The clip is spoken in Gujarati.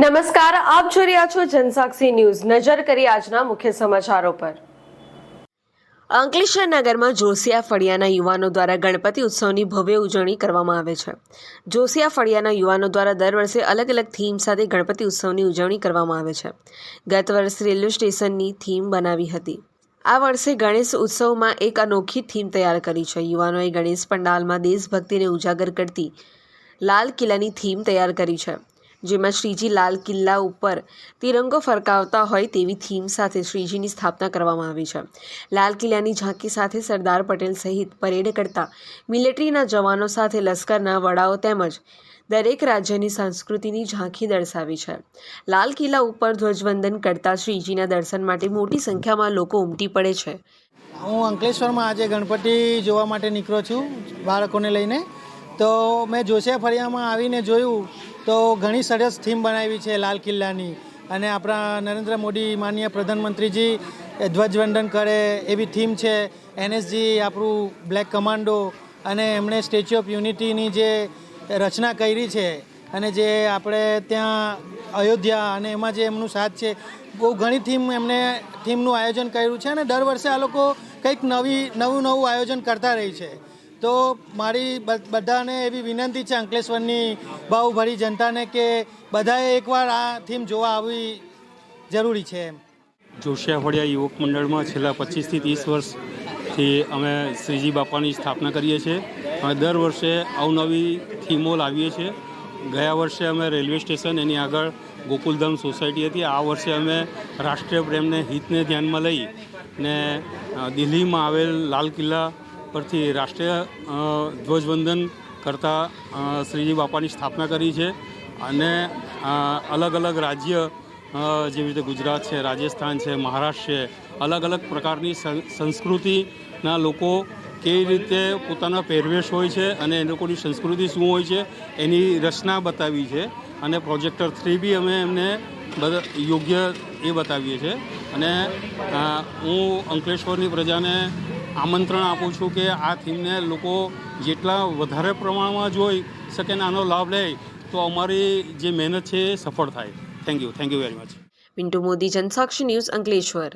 નમસ્કાર, આપ જોઈ રહ્યા છો જનસાક્ષી ન્યૂઝ. નજર કરી આજના મુખ્ય સમાચારો પર. અંકલેશ્વર નગરમાં જોશિયા ફળિયાના યુવાનો દ્વારા ગણપતિ ઉત્સવની ભવ્ય ઉજવણી કરવામાં આવે છે. જોશિયા ફળિયાના યુવાનો દ્વારા દર વર્ષે અલગ અલગ થીમ સાથે ગણપતિ ઉત્સવની ઉજવણી કરવામાં આવે છે. ગત વર્ષે રેલવે સ્ટેશનની થીમ બનાવી હતી. આ વર્ષે ગણેશ ઉત્સવમાં એક અનોખી થીમ તૈયાર કરી છે. યુવાનોએ ગણેશ પંડાલમાં દેશભક્તિને ઉજાગર કરતી લાલ કિલ્લાની થીમ તૈયાર કરી છે. જેમાં શ્રીજી લાલ કિલ્લા ઉપર તિરંગો ફરકાવતા હોય તેવી થીમ સાથે શ્રીજીની સ્થાપના કરવામાં આવી છે. લાલ કિલ્લાની ઝાંકી સાથે સરદાર પટેલ સહિત પરેડ કરતા મિલિટરીના જવાનો સાથે લશ્કરના વડાઓ તેમજ દરેક રાજ્યની સંસ્કૃતિની ઝાંખી દર્શાવી છે. લાલ કિલ્લા ઉપર ધ્વજવંદન કરતા શ્રીજીના દર્શન માટે મોટી સંખ્યામાં લોકો ઉમટી પડે છે. હું અંકલેશ્વરમાં આજે ગણપતિ જોવા માટે નીકળ્યો છું બાળકોને લઈને. તો મેં જોશિયા ફરિયામાં આવીને જોયું તો ઘણી સરસ થીમ બનાવી છે લાલ કિલ્લાની. અને આપણા નરેન્દ્ર મોદી માનનીય પ્રધાનમંત્રીજી ધ્વજવંદન કરે એવી થીમ છે. એનએસજી આપણું બ્લેક કમાન્ડો અને એમણે સ્ટેચ્યુ ઓફ યુનિટીની જે રચના કરી છે અને જે આપણે ત્યાં અયોધ્યા અને એમાં જે એમનું સાથ છે, બહુ ઘણી થીમ એમણે થીમનું આયોજન કર્યું છે અને દર વર્ષે આ લોકો કંઈક નવી, નવું નવું આયોજન કરતા રહી છે. તો મારી બધાને એવી વિનંતી છે અંકલેશ્વરની ભાવભરી જનતાને કે બધાએ એકવાર આ થીમ જોવા આવવી જરૂરી છે એમ. જોશિયાફળિયા યુવક મંડળમાં છેલ્લા પચીસથી ત્રીસ વર્ષથી અમે શ્રીજી બાપાની સ્થાપના કરીએ છીએ. અમે દર વર્ષે અવનવી થીમો લાવીએ છીએ. ગયા વર્ષે અમે રેલવે સ્ટેશન, એની આગળ ગોકુલધામ સોસાયટી હતી. આ વર્ષે અમે રાષ્ટ્રીય પ્રેમને હિતને ધ્યાનમાં લઈ ને દિલ્હીમાં આવેલ લાલ કિલ્લા પરથી રાષ્ટ્રીય ધ્વજવંદન કરતા શ્રીજી બાપાની સ્થાપના કરી છે અને અલગ અલગ રાજ્ય જેવી રીતે ગુજરાત છે, રાજસ્થાન છે, મહારાષ્ટ્ર છે અલગ અલગ પ્રકારની સંસ્કૃતિના લોકો કેવી રીતે પોતાના પહેરવેશ હોય છે અને એ લોકોની સંસ્કૃતિ શું હોય છે એની રચના બતાવી છે અને પ્રોજેક્ટર થ્રી બી અમે એમને બધા યોગ્ય એ બતાવીએ છીએ અને હું અંકલેશ્વરની પ્રજાને આમંત્રણ આપું છું કે આ થીમને લોકો જેટલા વધારે પ્રમાણમાં જોઈ શકે ને આનો લાભ લે, તો અમારી જે મહેનત છે એ સફળ થાય. Thank you thank you very much Pintu Modi, Janasakshi news Ankleshwar.